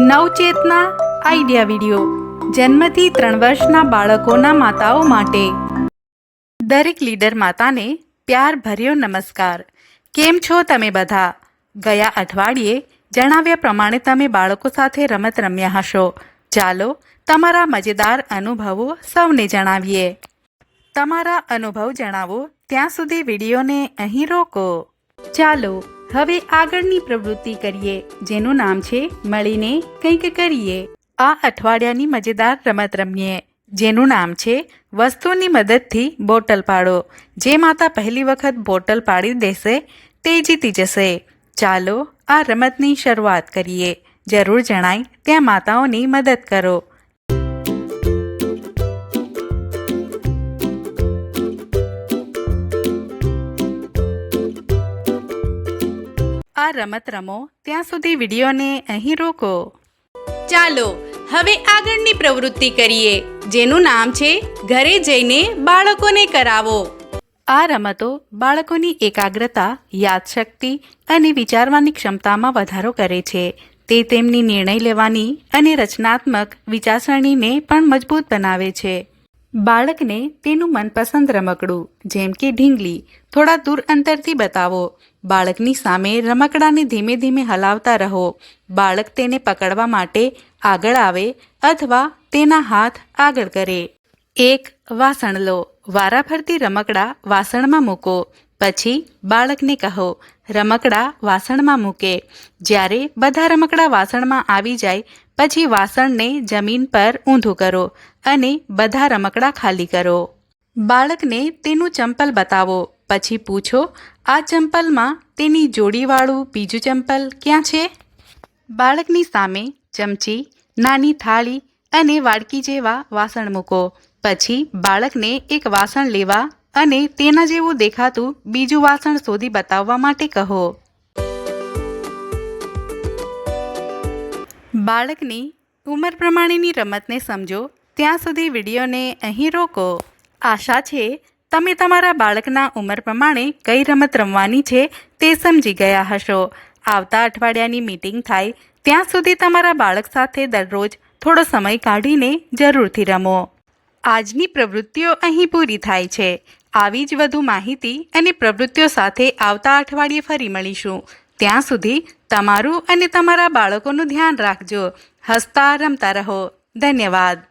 નવચેતના idea video, જન્મથી ત્રણ વર્ષના બાળકોના માતાઓ માટે. દરેક લીડર માતાને પ્યાર ભર્યો નમસ્કાર. કેમ છો તમે બધા? ગયા અઠવાડિયે જણાવ્યા પ્રમાણે તમે બાળકો સાથે રમત રમ્યા હશો. ચાલો તમારા મજેદાર અનુભવો સૌને જણાવીએ. તમારા અનુભવ જણાવો. ત્યાં સુધી વિડીયોને અહીં રોકો. ચાલો, હવે આગળની પ્રવૃત્તિ કરીએ, જેનું નામ છે મળીને કંઈક કરીએ. આ અઠવાડિયાની મજેદાર રમત રમીએ, જેનું નામ છે વસ્તુની મદદથી બોટલ પાડો. જે માતા પહેલી વખત બોટલ પાડી દેશે, તે જીતી જશે. ચાલો, આ રમતની શરૂઆત કરીએ. જરૂર જણાય, ત્યાં માતાઓની મદદ કરો. આ રમત રમો ત્યાં સુધી વિડીયોને અહીં રોકો. ચાલો હવે આગળની પ્રવૃત્તિ કરીએ જેનું નામ છે ઘરે જઈને બાળકોને કરાવો. આ રમતો બાળકોની એકાગ્રતા યાદશક્તિ અને વિચારવાની ક્ષમતામાં વધારો કરે છે. તે તેમની નિર્ણય લેવાની અને રચનાત્મક વિચારસરણીને પણ મજબૂત બનાવે છે. બાળકને તેનું મનપસંદ રમકડું, જેમ કે ઢીંગલી, થોડા દૂર અંતરથી બતાવો. બાળકની સામે રમકડાને ધીમે ધીમે હલાવતા રહો. બાળક તેને પકડવા માટે આગળ આવે અથવા તેના હાથ આગળ કરે. એક, વાસણ લો. વારાફરતી રમકડા વાસણમાં મૂકો. પછી બાળકને કહો, રમકડા વાસણમાં મૂકે. જ્યારે બધા રમકડા વાસણમાં આવી જાય પછી વાસણને જમીન પર ઊંધું કરો અને બધા રમકડા ખાલી કરો. બાળકને તેનું ચંપલ બતાવો. પછી પૂછો, આ ચંપલમાં તેની જોડીવાળું બીજું ચંપલ ક્યાં છે? બાળકની સામે ચમચી, નાની થાળી અને વાડકી જેવા વાસણ મૂકો. પછી બાળકને એક વાસણ લેવા અને તેના જેવું દેખાતું બીજું વાસણ શોધી બતાવવા માટે કહો. બાળકની ઉંમર પ્રમાણેની રમતને સમજો, ત્યાં સુધી વિડીયોને અહીં રોકો. આશા છે, તમે તમારા બાળકના ઉંમર પ્રમાણે કઈ રમત રમવાની છે તે સમજી ગયા હશો. આવતા અઠવાડિયાની મીટિંગ થાય, ત્યાં સુધી તમારા બાળક સાથે દરરોજ થોડો સમય કાઢીને જરૂરથી રમો. આજની પ્રવૃત્તિઓ અહીં પૂરી થાય છે. આવી જ વધુ માહિતી અને પ્રવૃત્તિઓ સાથે આવતા અઠવાડિયે ફરી મળીશું. ત્યાં સુધી તમારું અને તમારા બાળકોનું ધ્યાન રાખજો. હસતા રમતા રહો. ધન્યવાદ.